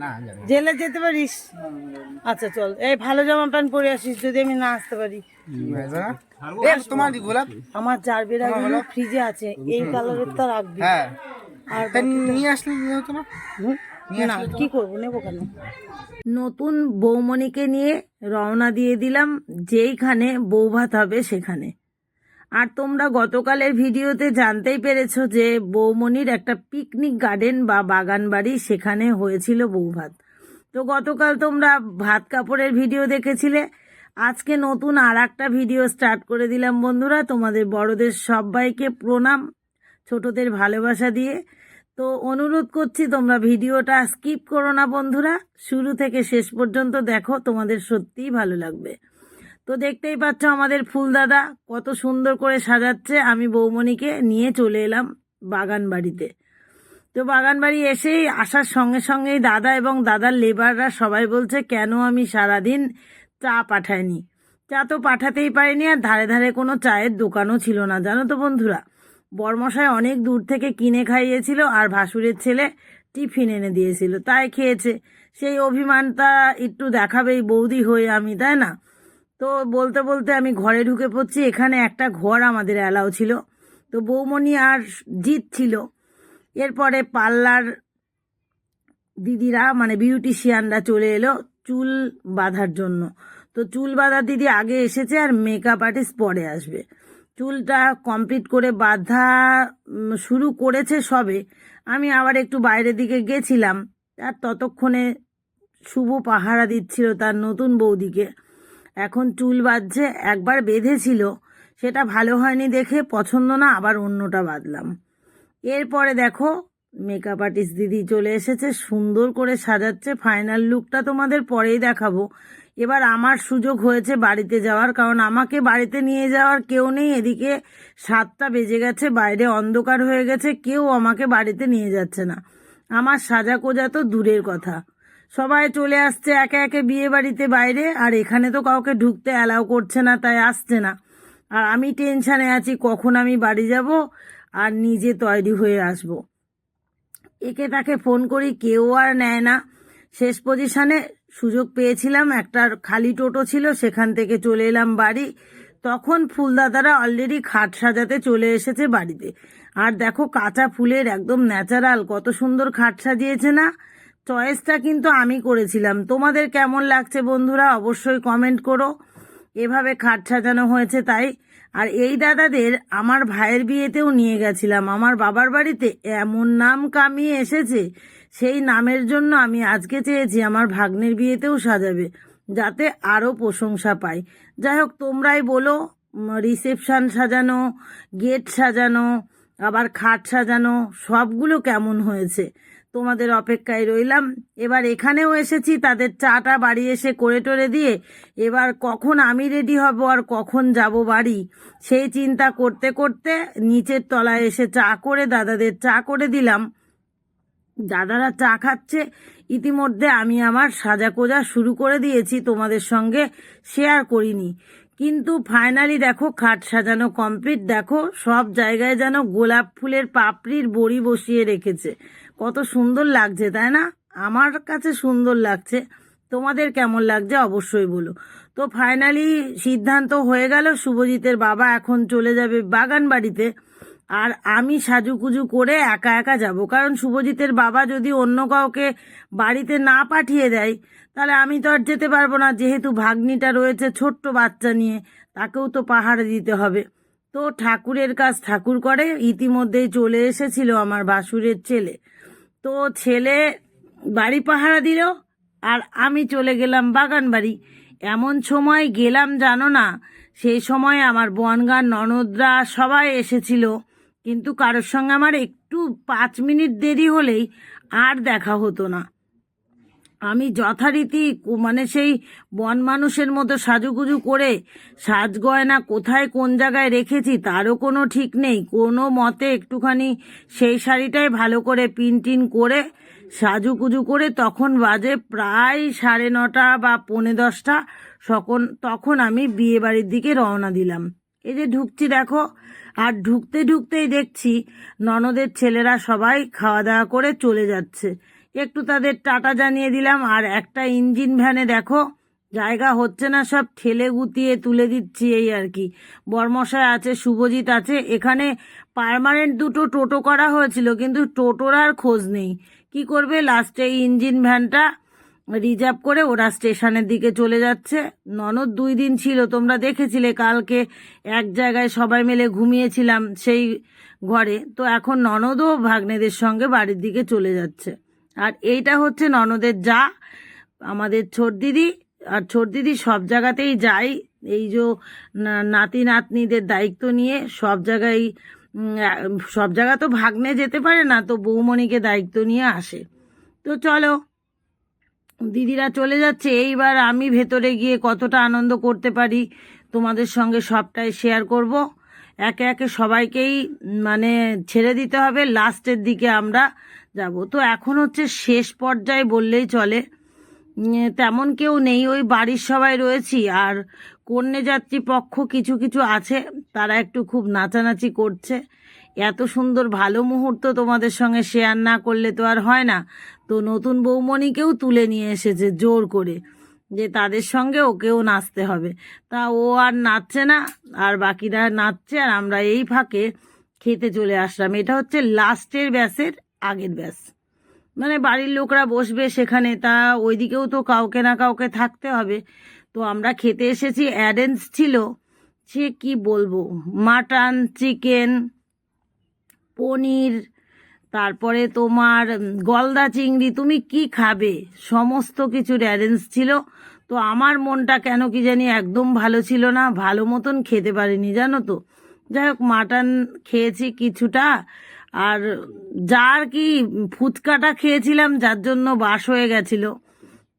না জেলে যেতে পারিস? আচ্ছা চল। এই ভালো জামা প্যান্ট পরে আসিস যদি আমি না আসতে পারি। তোমার গোলাপ। আমার জারবেরা গুলো ফ্রিজে আছে এই কালারের তো রাখবি। হ্যাঁ। আর নিয়ে আসলে নিয়ে হতো না না কি করব নেব কেন? নতুন বৌমণিকে নিয়ে রওনা দিয়ে দিলাম যেইখানে বউ ভাত হবে সেখানে। আর তোমরা গতকালের ভিডিওতে জানতেই পেরেছ যে বৌমণির একটা পিকনিক গার্ডেন বা বাগান বাড়ি সেখানে হয়েছিল বউ ভাত তো গতকাল তোমরা ভাত কাপড়ের ভিডিও দেখেছিলে। আজকে নতুন আর একটা ভিডিও স্টার্ট করে দিলাম বন্ধুরা। তোমাদের বড়দের সবাইকে প্রণাম, ছোটদের ভালোবাসা দিয়ে। তো অনুরোধ করছি, তোমরা ভিডিওটা স্কিপ করো না বন্ধুরা। শুরু থেকে শেষ পর্যন্ত দেখো, তোমাদের সত্যিই ভালো লাগবে। তো দেখতেই পাচ্ছ আমাদের ফুল দাদা কত সুন্দর করে সাজাচ্ছে। আমি বৌমণিকে নিয়ে চলে এলাম বাগান বাড়িতে তো বাগান বাড়ি এসেই আসার সঙ্গে সঙ্গেই দাদা এবং দাদার লেবাররা সবাই বলছে, কেন আমি সারাদিন চা পাঠাইনি? চা তো পাঠাতেই পারিনি আর ধারে ধারে কোনো চায়ের দোকানও ছিল না, জানো তো বন্ধুরা। বর্মশাই অনেক দূর থেকে কিনে খাইয়েছিল আর ভাসুরের ছেলে টিফিন এনে দিয়েছিল, তাই খেয়েছে। সেই অভিমানটা একটু দেখাবেই বৌদি হয়ে আমি, তাই না? তো বলতে বলতে আমি ঘরে ঢুকে পড়ছি, এখানে একটা ঘর আমাদের অ্যালাও ছিল। তো বৌমণি আর জিৎ ছিল। এরপরে পার্লার দিদিরা মানে বিউটিশিয়ানরা চলে এলো চুল বাঁধার জন্য। তো চুল বাঁধার দিদি আগে এসেছে আর মেকআপ আর্টিস্ট পরে আসবে। চুলটা কমপ্লিট করে বাঁধা শুরু করেছে সবে। আমি আবার একটু বাইরের দিকে গেছিলাম। আর ততক্ষণে শুভ পাহারা দিচ্ছিল তার নতুন বৌদিকে। এখন চুল বাঁধছে, একবার বেঁধেছিল, সেটা ভালো হয়নি দেখে পছন্দ না, আবার অন্যটা বাঁধলাম। এরপরে দেখো মেকআপ আর্টিস্ট দিদি চলে এসেছে, সুন্দর করে সাজাচ্ছে ফাইনাল লুকটা তোমাদের পরেই দেখাবো। এবার আমার সুযোগ হয়েছে বাড়িতে যাওয়ার, কারণ আমাকে বাড়িতে নিয়ে যাওয়ার কেউ নেই, এদিকে সাতটা বেজে গেছে, বাইরে অন্ধকার হয়ে গেছে, কেউ আমাকে বাড়িতে নিয়ে যাচ্ছে না। আমার সাজা কোজা তো দূরের কথা। সবাই চলে আসছে একে একে বিয়ে বাড়িতে বাইরে, আর এখানে তো কাউকে ঢুকতে অ্যালাউ করছে না, তাই আসছে না। আর আমি টেনশানে আছি, কখন আমি বাড়ি যাব, আর নিজে তৈরি হয়ে আসব। একে তাকে ফোন করি, কেউ আর নেয় না। শেষ পজিশনে সুযোগ পেয়েছিলাম, একটা খালি টোটো ছিল, সেখান থেকে চলে এলাম বাড়ি। তখন ফুলদাদারা অলরেডি খাট সাজাতে চলে এসেছে বাড়িতে। আর দেখো, কাঁচা ফুলের একদম ন্যাচারাল কত সুন্দর খাট সাজিয়েছে না? চয়েসটা কিন্তু আমি করেছিলাম। তোমাদের কেমন লাগছে বন্ধুরা অবশ্যই কমেন্ট করো। এভাবে খাট সাজানো হয়েছে তাই। আর এই দাদাদের আমার ভাইয়ের বিয়েতেও নিয়ে গেছিলাম। আমার বাবার বাড়িতে এমন নাম কামিয়ে এসেছে, সেই নামের জন্য আমি আজকে চেয়েছি আমার ভাগ্নের বিয়েতেও সাজাবে, যাতে আরও প্রশংসা পাই। যাই হোক, তোমরাই বলো রিসেপশন সাজানো গেট সাজানো, আবার খাট সাজানো, সবগুলো কেমন হয়েছে? তোমাদের অপেক্ষায় রইলাম। এবার এখানেও এসেছি, তাদের চাটা বাড়ি এসে করে টরে দিয়ে এবার কখন আমি রেডি হব আর কখন যাব বাড়ি। সেই চিন্তা করতে করতে নিচের তলায় এসে চা করে দাদাদের চা করে দিলাম। দাদারা চা খাচ্ছে। ইতিমধ্যে আমি আমার সাজা কোজা শুরু করে দিয়েছি, তোমাদের সঙ্গে শেয়ার করিনি। কিন্তু ফাইনালি দেখো, খাট সাজানো কমপ্লিট দেখো, সব জায়গায় যেন গোলাপ ফুলের পাপড়ির বড়ি বসিয়ে রেখেছে। কত সুন্দর লাগছে, তাই না? আমার কাছে সুন্দর লাগছে। তোমাদের কেমন লাগছে অবশ্যই বলো। তো ফাইনালি সিদ্ধান্ত হয়ে গেল, শুভজিতের বাবা এখন চলে যাবে বাগান বাড়িতে। আর আমি সাজুকুজু করে একা একা যাব। কারণ শুভজিতের বাবা যদি অন্য কাউকে বাড়িতে না পাঠিয়ে দেয়, তাহলে আমি তো আর যেতে পারব না। যেহেতু ভাগ্নিটা রয়েছে ছোট্ট বাচ্চা নিয়ে, তাকেও তো পাহাড় দিতে হবে। তো ঠাকুরের কাজ ঠাকুর করে। ইতিমধ্যেই চলে এসেছিল আমার বাসুরের ছেলে। তো ছেলে বাড়ি পাহারা দিল, আর আমি চলে গেলাম বাগান বাড়ি। এমন সময় গেলাম, জানো না, সেই সময় আমার বনগার ননদরা সবাই এসেছিল। কিন্তু কারোর সঙ্গে আমার একটু পাঁচ মিনিট দেরি হলেই আর দেখা হতো না। আমি যথারীতি মানে সেই বন মানুষের মতো সাজুগুজু করে সাজ গয়না কোথায় কোন জায়গায় রেখেছি তারও কোনো ঠিক নেই। কোনো মতে একটুখানি সেই শাড়িটাই ভালো করে পিন টিন করে সাজুকুজু করে তখন বাজে প্রায় সাড়ে নটা বা পৌনে দশটা সকন, তখন আমি বিয়ে বাড়ির দিকে রওনা দিলাম। এই যে ঢুকছি দেখো, আর ঢুকতে ঢুকতেই দেখছি ননদের ছেলেরা সবাই খাওয়া দাওয়া করে চলে যাচ্ছে। একটু তাদের টাটা জানিয়ে দিলাম। আর একটা ইঞ্জিন ভ্যানে দেখো, জায়গা হচ্ছে না, সব ঠেলে গুতিয়ে তুলে দিচ্ছি এই আর কি। বর্মশায় আছে, শুভজিৎ আছে, এখানে পার্মানেন্ট দুটো টোটো করা হয়েছিল, কিন্তু টোটোর আর খোঁজ নেই। কি করবে? লাস্টে এই ইঞ্জিন ভ্যানটা রিজার্ভ করে ওরা স্টেশনের দিকে চলে যাচ্ছে। ননদ দুই দিন ছিল, তোমরা দেখেছিলে, কালকে এক জায়গায় সবাই মিলে ঘুমিয়েছিলাম সেই ঘরে। তো এখন ননদও ভাগ্নেদের সঙ্গে বাড়ির দিকে চলে যাচ্ছে। আর এইটা হচ্ছে ননদের যা। আমাদের ছোট দিদি, আর ছোট দিদি সব জায়গাতেই যায়। এই যে নাতি নাতনিদের দায়িত্ব নিয়ে সব জায়গায় সব জায়গা তো ভাগ্নে যেতে পারে না, তো বৌমণিকে দায়িত্ব নিয়ে আসে। তো চলো, দিদিরা চলে যাচ্ছে। এইবার আমি ভেতরে গিয়ে কতটা আনন্দ করতে পারি, তোমাদের সঙ্গে সবটাই শেয়ার করব। একে একে সবাইকেই মানে ছেড়ে দিতে হবে। লাস্টের দিকে আমরা যাব। তো এখন হচ্ছে শেষ পর্যায়ে বললেই চলে। তেমন কেউ নেই, ওই বাড়ির সবাই রয়েছি। আর কন্যাযাত্রী পক্ষ কিছু কিছু আছে, তারা একটু খুব নাচানাচি করছে। এত সুন্দর ভালো মুহূর্ত তোমাদের সঙ্গে শেয়ার না করলে তো আর হয় না। তো নতুন বৌমণিকেও তুলে নিয়ে এসেছে জোর করে, যে তাদের সঙ্গে ওকেও নাচতে হবে। তা ও আর নাচছে না, আর বাকিরা নাচছে, আর আমরা এই ফাঁকে খেতে চলে আসলাম। এটা হচ্ছে লাস্টের ব্যাসের আগের ব্যাস। মানে বাড়ির লোকরা বসবে সেখানে, তা ওইদিকেও তো কাউকে না কাউকে থাকতে হবে। তো আমরা খেতে এসেছি অ্যারেঞ্জ ছিল। সে কি বলব? মাটন, চিকেন, পনির, তারপরে তোমার গলদা চিংড়ি, তুমি কি খাবে? সমস্ত কিছুর অ্যারেঞ্জ ছিল। তো আমার মনটা কেন কি জানি একদম ভালো ছিল না, ভালো মতন খেতে পারিনি, জানো তো? যাই হোক, মাটন খেয়েছি কিছুটা। আর যার কি ফুচকাটা খেয়েছিলাম, যার জন্য বাস হয়ে গেছিল।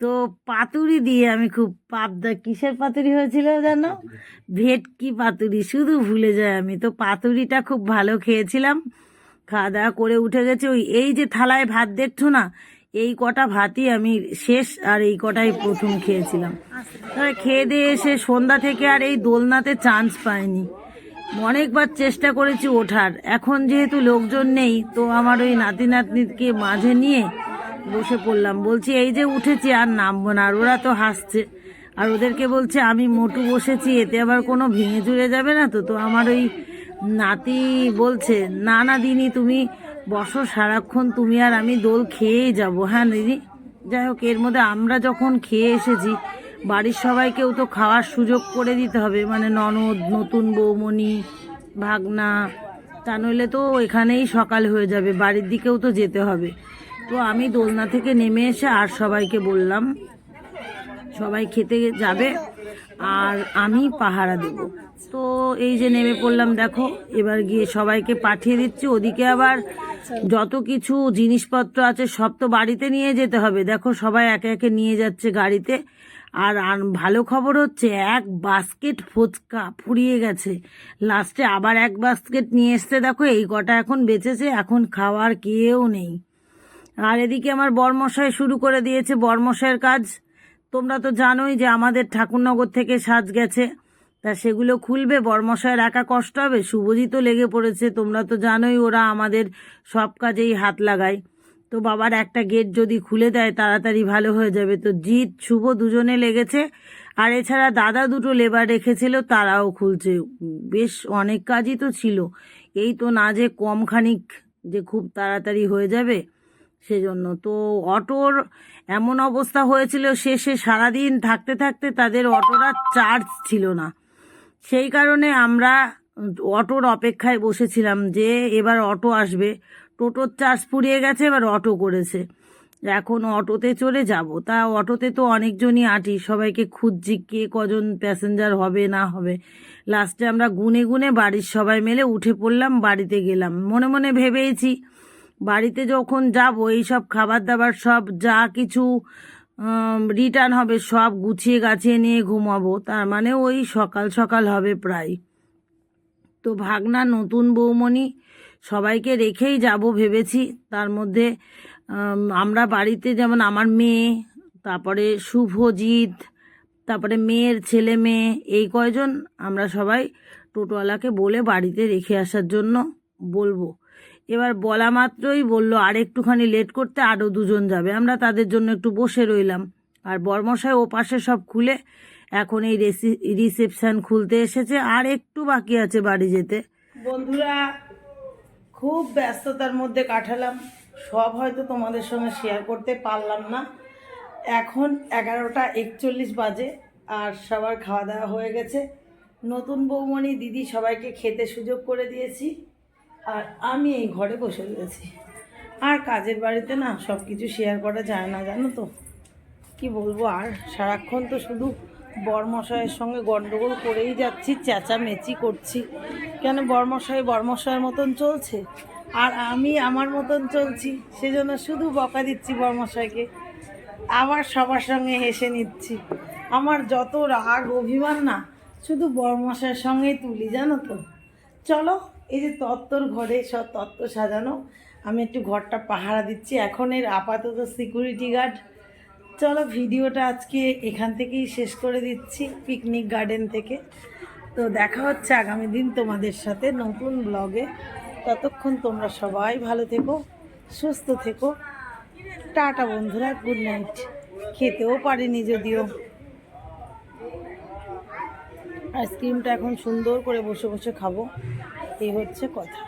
তো পাতুরি দিয়ে আমি খুব পাবদা, কিসের পাতুরি হয়েছিল জানো? ভেটকি পাতুরি, শুধু ভুলে যায় আমি। তো পাতুরিটা খুব ভালো খেয়েছিলাম। খাওয়া দাওয়া করে উঠে গেছে। ওই, এই যে থালায় ভাত দেখছ না, এই কটা ভাতই আমি শেষ আর এই কটাই প্রথম খেয়েছিলাম। খেয়ে দিয়ে এসে সন্ধ্যা থেকে আর এই দোলনাতে চান্স পাইনি। অনেকবার চেষ্টা করেছি ওঠার। এখন যেহেতু লোকজন নেই, তো আমার ওই নাতি নাতনিকে মাঝে নিয়ে বসে পড়লাম। বলছি, এই যে উঠেছি, আর নামবো না, আর ওরা তো হাসছে। আর ওদেরকে বলছে, আমি মোটু বসেছি, এতে আবার কোনো ভেঙে চুরে যাবে না তো? তো আমার ওই নাতি বলছে, না না দিনি, তুমি বসো সারাক্ষণ, তুমি আর আমি দোল খেয়েই যাব। হ্যাঁ দিদি? যাই হোক, এর মধ্যে আমরা যখন খেয়ে এসেছি বাড়ির সবাইকেও তো খাওয়ার সুযোগ করে দিতে হবে। মানে ননদ, নতুন বৌমণি, ভাগনা, তা নইলে তো এখানেই সকাল হয়ে যাবে, বাড়ির দিকেও তো যেতে হবে। তো আমি দোলনা থেকে নেমে এসে আর সবাইকে বললাম, সবাই খেতে যাবে, আর আমি পাহারা দেব। তো এই যে নেমে পড়লাম, দেখো, এবার গিয়ে সবাইকে পাঠিয়ে দিচ্ছি। ওদিকে আবার যত কিছু জিনিসপত্র আছে, সব তো বাড়িতে নিয়ে যেতে হবে। দেখো, সবাই একে একে নিয়ে যাচ্ছে গাড়িতে। আর আর ভালো খবর হচ্ছে এক বাস্কেট ফুচকা ফুরিয়ে গেছে। লাস্টে আবার এক বাস্কেট নিয়ে এসছে, দেখো এই কটা এখন বেঁচেছে, এখন খাওয়ার কেউ নেই। আর এদিকে আমার বরমশাই শুরু করে দিয়েছে বরমশাইয়ের কাজ। তোমরা তো জানোই যে আমাদের ঠাকুরনগর থেকে সাজ গেছে। তা সেগুলো খুলবে, বরমশাইয়ের একা কষ্ট হবে, শুভজিৎও লেগে পড়েছে, তোমরা তো জানোই ওরা আমাদের সব কাজেই হাত লাগায়। তো বাবার একটা গেট যদি খুলে দেয়, তাড়াতাড়ি ভালো হয়ে যাবে। তো জিৎ, শুভ দুজনে লেগেছে। আর এছাড়া দাদা দুটো লেবার রেখেছিল, তারাও খুলছে। বেশ অনেক কাজই তো ছিল। এই তো না যে কম খানিক যে খুব তাড়াতাড়ি হয়ে যাবে, সেজন্য। তো অটোর এমন অবস্থা হয়েছিল, শেষে সারাদিন থাকতে থাকতে তাদের অটোর চার্জ ছিল না। সেই কারণে আমরা অটোর অপেক্ষায় বসেছিলাম যে এবার অটো আসবে। টোটোর চার্জ ফুরিয়ে গেছে, এবার অটো করেছে। এখন অটোতে চলে যাব। তা অটোতে তো অনেকজনই আটি, সবাইকে খুঁজছি কে কজন প্যাসেঞ্জার হবে, না হবে। লাস্টে আমরা গুনে গুনে বাড়ির সবাই মিলে উঠে পড়লাম, বাড়িতে গেলাম। মনে মনে ভেবেইছি, বাড়িতে যখন যাব এই সব খাবার দাবার সব যা কিছু রিটার্ন হবে, সব গুছিয়ে গাছিয়ে নিয়ে ঘুমাবো। তার মানে ওই সকাল সকাল হবে প্রায়। তো ভাগনা, নতুন বৌমণি সবাইকে রেখেই যাব ভেবেছি। তার মধ্যে আমরা বাড়িতে যেমন আমার মেয়ে, তারপরে শুভজিৎ, তারপরে মেয়ের ছেলে মেয়ে, এই কয়জন আমরা সবাই টোটোওয়ালাকে বলে বাড়িতে রেখে আসার জন্য বলব। এবার বলা মাত্রই বলল, আর একটুখানি লেট করতে আরও দুজন যাবে। আমরা তাদের জন্য একটু বসে রইলাম। আর বর্মশাই ও পাশে সব খুলে এখন এই রিসেপশন খুলতে এসেছে। আর একটু বাকি আছে বাড়ি যেতে। বন্ধুরা খুব ব্যস্ততার মধ্যে কাটালাম। সব হয়তো তোমাদের সঙ্গে শেয়ার করতে পারলাম না। এখন এগারোটা একচল্লিশ বাজে আর সবার খাওয়া দাওয়া হয়ে গেছে। নতুন বৌমণি দিদি সবাইকে খেতে সুযোগ করে দিয়েছি। আর আমি এই ঘরে বসে রয়েছি। আর কাজের বাড়িতে না সব কিছু শেয়ার করা যায় না, জানো তো? কি বলব আর? সারাক্ষণ তো শুধু বরমশাইয়ের সঙ্গে গন্ডগোল করেই যাচ্ছি, চেঁচামেচি করছি। কেন বরমশাই বরমশাইয়ের মতন চলছে? আর আমি আমার মতন চলছি, সেজন্য শুধু বকা দিচ্ছি বরমশাইকে। আবার সবার সঙ্গে হেসে নিচ্ছি। আমার যত রাগ, অভিমান না, শুধু বরমশাইয়ের সঙ্গেই তুলি, জানো তো। চলো, এই যে তত্ত্বর ঘরে সব তত্ত্ব সাজানো, আমি একটু ঘরটা পাহারা দিচ্ছি। এখন এর আপাতত সিকিউরিটি গার্ড চলো ভিডিওটা আজকে এখান থেকেই শেষ করে দিচ্ছি পিকনিক গার্ডেন থেকে। তো দেখা হচ্ছে আগামী দিন তোমাদের সাথে নতুন ব্লগে ততক্ষণ তোমরা সবাই ভালো থেকো, সুস্থ থেকো। টাটা বন্ধুরা গুড নাইট খেতেও পারিনি যদিও। আইসক্রিমটা এখন সুন্দর করে বসে বসে খাব। এই হচ্ছে কথা।